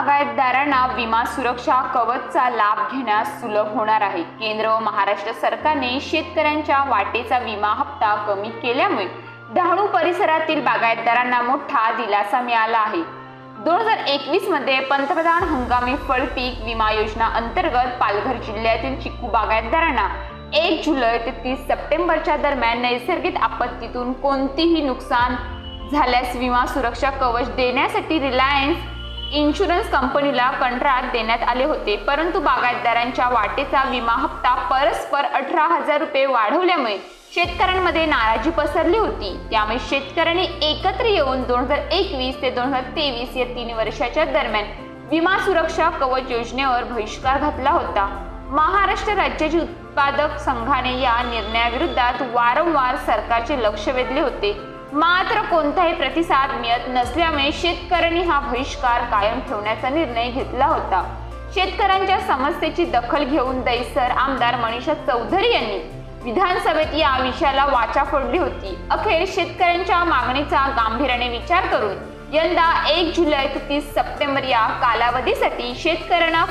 बागायतदारांना विमा सुरक्षा कवचचा लाभ घेण्यास सुलभ होणार आहे. केंद्र व महाराष्ट्र सरकारने शेतकऱ्यांच्या वाटेचा विमा हप्ता कमी केल्यामुळे डहाणू परिसरातील बागायतदारांना मोठा दिलासा मिळाला आहे. दोन हजार एकवीसमध्ये पंतप्रधान हंगामी फळ पीक विमा योजना अंतर्गत पालघर जिल्ह्यातील चिक्कू बागायतदारांना एक जुलै ते तीस सप्टेंबरच्या दरम्यान नैसर्गिक आपत्तीतून कोणतीही नुकसान झाल्यास विमा सुरक्षा कवच देण्यासाठी रिलायन्स इन्शुरन्स कंपनीला कंत्राट देण्यात आले होते. परंतु बागायतदारांच्या वाटेचा विमा हप्ता परस्पर अठरा हजार रुपये वाढवल्यामुळे शेतकऱ्यांमध्ये नाराजी पसरली होती. त्यामुळे शेतकऱ्यांनी एकत्र येऊन दोन हजार एकवीस ते दोन हजार तेवीस या तीन वर्षाच्या दरम्यान विमा सुरक्षा कवच योजनेवर बहिष्कार घातला होता. महाराष्ट्र राज्याचे उत्पादक संघाने या निर्णयाविरोधात वारंवार सरकारचे लक्ष वेधले होते. मात्र कोणताही प्रतिसाद मिळत नसल्यामुळे शेतकऱ्यांनी हा बहिष्कार कायम ठेवण्याचा निर्णय घेतला होता. शेतकऱ्यांच्या समस्येची दखल घेऊन दैसर आमदार मनीषा चौधरी यांनी विधानसभेत या विषयाला वाचा फोडली होती. अखेर शेतकऱ्यांच्या मागणीचा गांभीर्याने विचार करून यंदा एक जुलै ते तीस सप्टेंबर या कालावधीसाठी शेतकऱ्यांना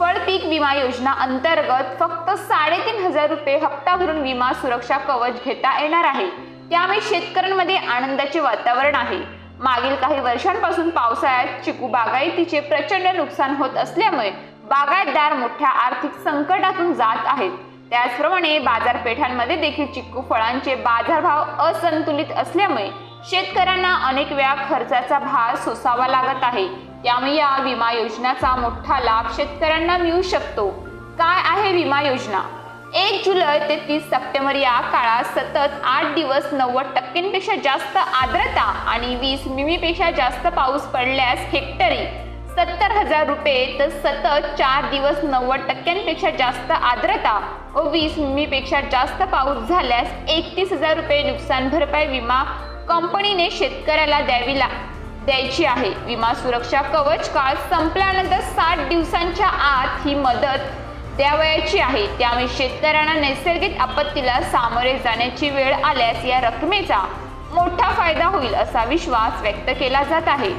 फळपीक विमा योजना अंतर्गत फक्त साडेतीन हजार रुपये हप्ता भरून विमा सुरक्षा कवच घेता येणार आहे. त्यामुळे शेतकऱ्यांमध्ये आनंदाचे वातावरण आहे. मागील काही वर्षांपासून पावसाळ्यात चिकू बागायतीचे प्रचंड नुकसान होत असल्यामुळे बागायतदार मोठ्या आर्थिक संकटातून जात आहेत. त्याचप्रमाणे बाजारपेठांमध्ये देखील चिक्कू फळांचे बाजारभाव असंतुलित असल्यामुळे शेतकऱ्यांना अनेक वेळा खर्चाचा भार सोसावा लागत आहे. त्यामुळे या विमा योजनेचा मोठा लाभ शेतकऱ्यांना मिळू शकतो. काय आहे विमा योजना? एक जुलै ते तीस सप्टेंबर या काळात सतत आठ दिवस नव्वद टक्क्यांपेक्षा जास्त आर्द्रता आणि वीस मिमीपेक्षा जास्त पाऊस पडल्यास हेक्टरी सत्तर हजार रुपये तर सतत चार दिवस नव्वद टक्क्यांपेक्षा जास्त आर्द्रता व वीस मिमीपेक्षा जास्त पाऊस झाल्यास एकतीस हजार रुपये नुकसान भरपाई विमा कंपनीने शेतकऱ्याला द्यावी ला द्यायची आहे. विमा सुरक्षा कवच काळ संपल्यानंतर साठ दिवसांच्या आत ही मदत द्यावयाची आहे. त्यामुळे शेतकऱ्यांना नैसर्गिक आपत्तीला सामोरे जाण्याची वेळ आल्यास या रकमेचा मोठा फायदा होईल असा विश्वास व्यक्त केला जात आहे.